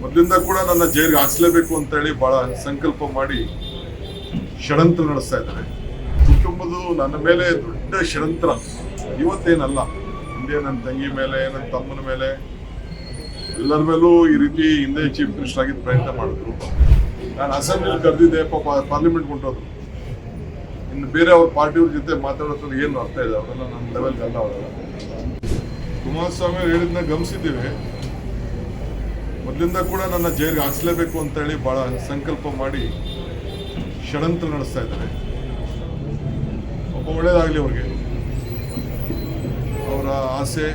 ಮೊದಲಿಂದ ಕೂಡ ನನ್ನ ಜೈಲಿಗೆ ಹಾಕ್ಸ್ಲೇಬೇಕು ಅಂತ ಹೇಳಿ ಬಹಳ ಸಂಕಲ್ಪ ಮಾಡಿ ಷಡಂತ್ರ ನಡೆಸ್ತಾ ಇದ್ದಾರೆ. ಕುಟುಂಬದು ನನ್ನ ಮೇಲೆ ದೊಡ್ಡ ಷಡಂತ್ರ. ಇವತ್ತೇನಲ್ಲ, ಹಿಂದೆ ನನ್ನ ತಂಗಿ ಮೇಲೆ, ನನ್ನ ತಮ್ಮನ ಮೇಲೆ, ಎಲ್ಲರ ಮೇಲೂ ಈ ರೀತಿ ಹಿಂದೆ ಚೀಫ್ ಮಿನಿಸ್ಟರ್ ಆಗಿದ್ದ ಪ್ರಯತ್ನ ಮಾಡಿದ್ರು. ನಾನು ಅಸೆಂಬ್ಲಿ ಕರೆದಿದ್ದೆ, ಪಾಪ ಪಾರ್ಲಿಮೆಂಟ್ ಹೊಂಟೋದ್ರು ಇನ್ನು ಬೇರೆ ಅವ್ರ ಪಾರ್ಟಿಯವ್ರ ಜೊತೆ ಮಾತಾಡೋದ್ರ ಏನು ಅರ್ಥ ಇದೆ ಅವರೆಲ್ಲ ನನ್ನ ಲೆವೆಲ್ಗೆ ಅಲ್ಲ ಅವರೆಲ್ಲ ಕುಮಾರಸ್ವಾಮಿ ಹೇಳಿದ್ನ ಗಮನಿಸಿದ್ದೀವಿ. ಮೊದಲಿಂದ ಕೂಡ ನನ್ನ ಜೈಲಿಗೆ ಹಾಕ್ಸ್ಲೇಬೇಕು ಅಂತ ಹೇಳಿ ಬಹಳ ಸಂಕಲ್ಪ ಮಾಡಿ ಷಡಂತ್ರ ನಡೆಸ್ತಾ ಇದ್ದಾರೆ. ಒಬ್ಬ ಒಳ್ಳೇದಾಗಲಿ ಅವ್ರಿಗೆ. ಅವರ ಆಸೆ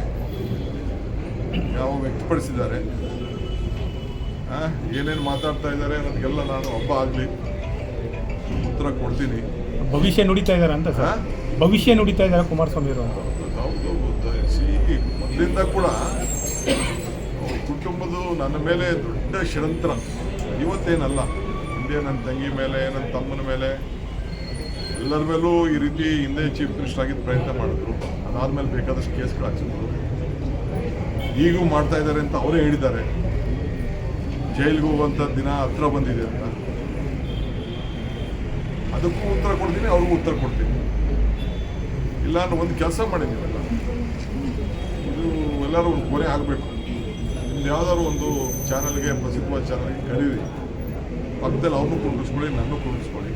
ಯಾವ ವ್ಯಕ್ತಪಡಿಸಿದ್ದಾರೆ. ಏನೇನು ಮಾತಾಡ್ತಾ ಇದ್ದಾರೆ ನನಗೆಲ್ಲ ನಾನು ಹಬ್ಬ ಆಗಲಿ ಉತ್ತರ ಕೊಡ್ತೀನಿ. ಭವಿಷ್ಯ ನುಡಿತಾ ಇದ್ದಾರೆ ಅಂತ ಸರ್. ಭವಿಷ್ಯ ನುಡಿತಾ ಇದ್ದಾರೆ ಕುಮಾರಸ್ವಾಮಿ ಅವರು ಹೌದು ಹೌದು. ಮೊದಲಿಂದ ಕೂಡ ಅವ್ರ ನನ್ನ ಮೇಲೆ ದೊಡ್ಡ ಷಡ್ಯಂತ್ರ. ಇವತ್ತೇನಲ್ಲ, ಹಿಂದೆ ನನ್ನ ತಂಗಿ ಮೇಲೆ, ನನ್ನ ತಮ್ಮನ ಮೇಲೆ, ಎಲ್ಲರ ಮೇಲೂ ಈ ರೀತಿ ಹಿಂದೆ ಚೀಫ್ ಮಿನಿಸ್ಟರ್ ಆಗಿದ್ದ ಪ್ರಯತ್ನ ಮಾಡಿದ್ರು. ಅದಾದ್ಮೇಲೆ ಬೇಕಾದಷ್ಟು ಕೇಸ್ಗಳು ಹಾಕ್ಸಿದ್ರು. ಈಗೂ ಮಾಡ್ತಾ ಇದ್ದಾರೆ ಅಂತ ಅವರೇ ಹೇಳಿದ್ದಾರೆ. ಜೈಲಿಗೆ ಹೋಗುವಂಥ ದಿನ ಹತ್ರ ಬಂದಿದೆ ಅಂತ. ಅದಕ್ಕೂ ಉತ್ತರ ಕೊಡ್ತೀನಿ, ಅವ್ರಿಗೂ ಉತ್ತರ ಕೊಡ್ತೀನಿ. ಇಲ್ಲ ಒಂದು ಕೆಲಸ ಮಾಡಿ ನೀವೆಲ್ಲ ಇದು ಎಲ್ಲರೂ ಕೊನೆ ಆಗಬೇಕು. ನಿಮ್ದು ಯಾವ್ದಾದ್ರು ಒಂದು ಚಾನಲ್ಗೆ ಪ್ರಸಿದ್ಧವಾದ ಚಾನಲ್ಗೆ ಕರೀರಿ. ಪಕ್ಕದಲ್ಲಿ ಅವ್ರನ್ನೂ ಕುಂಡಿಸ್ಕೊಳ್ಳಿ ನನ್ನೂ ಕುಂಡಿಸ್ಕೊಳ್ಳಿ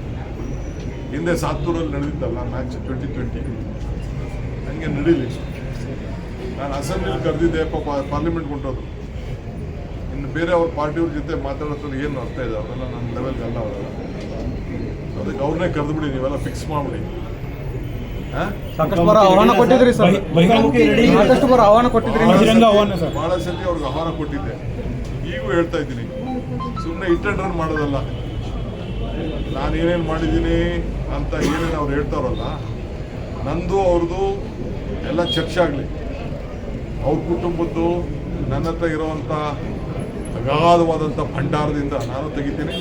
ಹಿಂದೆ ಸಾತ್ತೂರಲ್ಲಿ ನಡೆದಿದ್ದಲ್ಲ ಮ್ಯಾಚ್ ಟ್ವೆಂಟಿ ಟ್ವೆಂಟಿ ಹಂಗೆ ನಡೀಲಿ. ನಾನು ಅಸೆಂಬ್ಲಿಲಿ ಕರೆದಿದ್ದೆ, ಪಾಪ ಪಾರ್ಲಿಮೆಂಟ್ ಕೊಟ್ಟೋದು ಇನ್ನು ಬೇರೆ ಅವ್ರ ಪಾರ್ಟಿಯವ್ರ ಜೊತೆ ಮಾತಾಡೋದ್ರ ಏನು ಅರ್ಥ ಇದೆ ಅವರೆಲ್ಲ ನನ್ನ ಲೆವೆಲ್ಗೆ ಅಲ್ಲ ಅವರೆಲ್ಲ. ಅದಕ್ಕೆ ಅವ್ರನ್ನೇ ಕರೆದುಬಿಡಿ, ನೀವೆಲ್ಲ ಫಿಕ್ಸ್ ಮಾಡಿಬಿಡಿ. ಸಾಕಷ್ಟು ಬಾರ ಆಹ್ವಾನ ಕೊಟ್ಟಿದ್ರಿ ಸರ್. ಸಾಕಷ್ಟು ಬಾರ ಆಹ್ವಾನ ಕೊಟ್ಟಿದ್ರಿ ನೀವು. ಆಹ್ವಾನ ಸರ್. ಬಹಳ ಸತಿ ಅವ್ರಿಗೆ ಆಹ್ವಾನ ಕೊಟ್ಟಿದ್ದೆ. ಈಗೂ ಹೇಳ್ತಾ ಇದ್ದೀನಿ. ಸುಮ್ಮನೆ ಇಟ್ ರನ್ ಮಾಡೋದಲ್ಲ. ನಾನು ಏನೇನು ಮಾಡಿದ್ದೀನಿ ಅಂತ ಏನೇನು ಅವ್ರು ಹೇಳ್ತಾರಲ್ಲ ನಂದು ಅವ್ರದ್ದು ಎಲ್ಲ ಚರ್ಚೆ ಆಗಲಿ. ಅವ್ರ ಕುಟುಂಬದ್ದು ನನ್ನ ಹತ್ರ ಇರೋವಂಥ ಅಗಾಧವಾದಂಥ ಭಂಡಾರದಿಂದ ನಾನು ತೆಗಿತೀನಿ.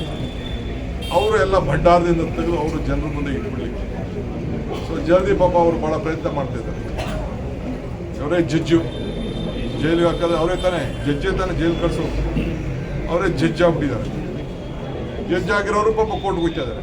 ಅವರು ಎಲ್ಲ ಭಂಡಾರದಿಂದ ತೆಗೆದು ಅವರು ಜನರ ಮುಂದೆ ಇಟ್ಬಿಡ್ಲಿ. ಜಲ್ದಿ ಪಾಪ ಅವರು ಭಾಳ ಪ್ರಯತ್ನ ಮಾಡ್ತಿದ್ದಾರೆ. ಅವರೇ ಜಜ್ಜು ಜೈಲಿಗೆ ಹಾಕೋದು ಅವರೇ ತಾನೇ ಜಜ್ಜೆ ತಾನೇ ಜೈಲು ಕಳಿಸೋದು. ಅವರೇ ಜಜ್ಜಾಗ್ಬಿಟ್ಟಿದ್ದಾರೆ ಜಜ್ಜಾಗಿರೋರು ಪಾಪ ಕೋರ್ಟ್ಗೆ ಹೋಗ್ತಾ ಇದ್ದಾರೆ.